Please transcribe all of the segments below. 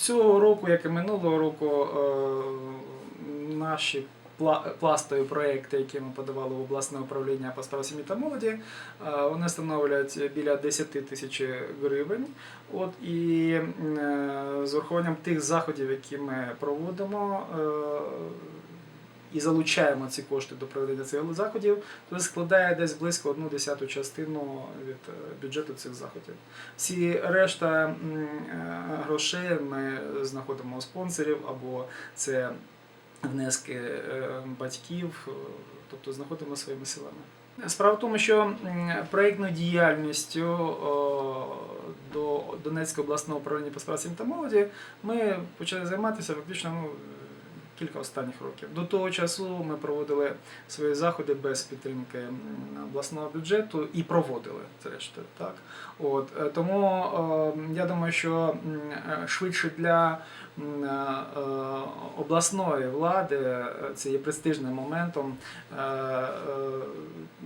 цього року, як і минулого року, е, наші пла- пластові проекти, які ми подавали в обласне управління по справах сім'ї та молоді, е, вони становлять біля 10 тисяч гривень. От і е, з урахуванням тих заходів, які ми проводимо. І залучаємо ці кошти до проведення цих заходів, то складає десь близько одну десяту частину від е, бюджету цих заходів. Всі решта е, грошей ми знаходимо у спонсорів або це внески е, батьків, тобто знаходимо своїми силами. Справа в тому, що м, проєктною діяльністю до Донецького обласного управління по справах та молоді ми почали займатися фактично ну, кілька останніх років. До того часу ми проводили свої заходи без підтримки обласного бюджету і проводили зрештою. Так? От, е, тому е, я думаю, що е, швидше для обласної влади це є престижним моментом,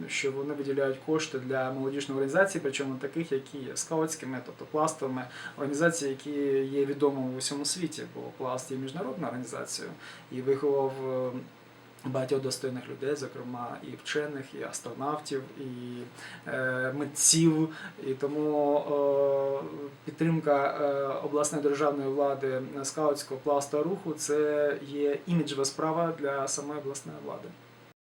що вони виділяють кошти для молодіжних організацій, причому таких, які є скаутськими, тобто пластовими, організації, які є відомими в усьому світі, бо пласт є міжнародною організацією і виховав. е, Багатьох достойних людей, зокрема і вчених, і астронавтів, і е, митців. І тому е, підтримка обласної державної влади скаутського пласта руху це є іміджева справа для самої обласної влади.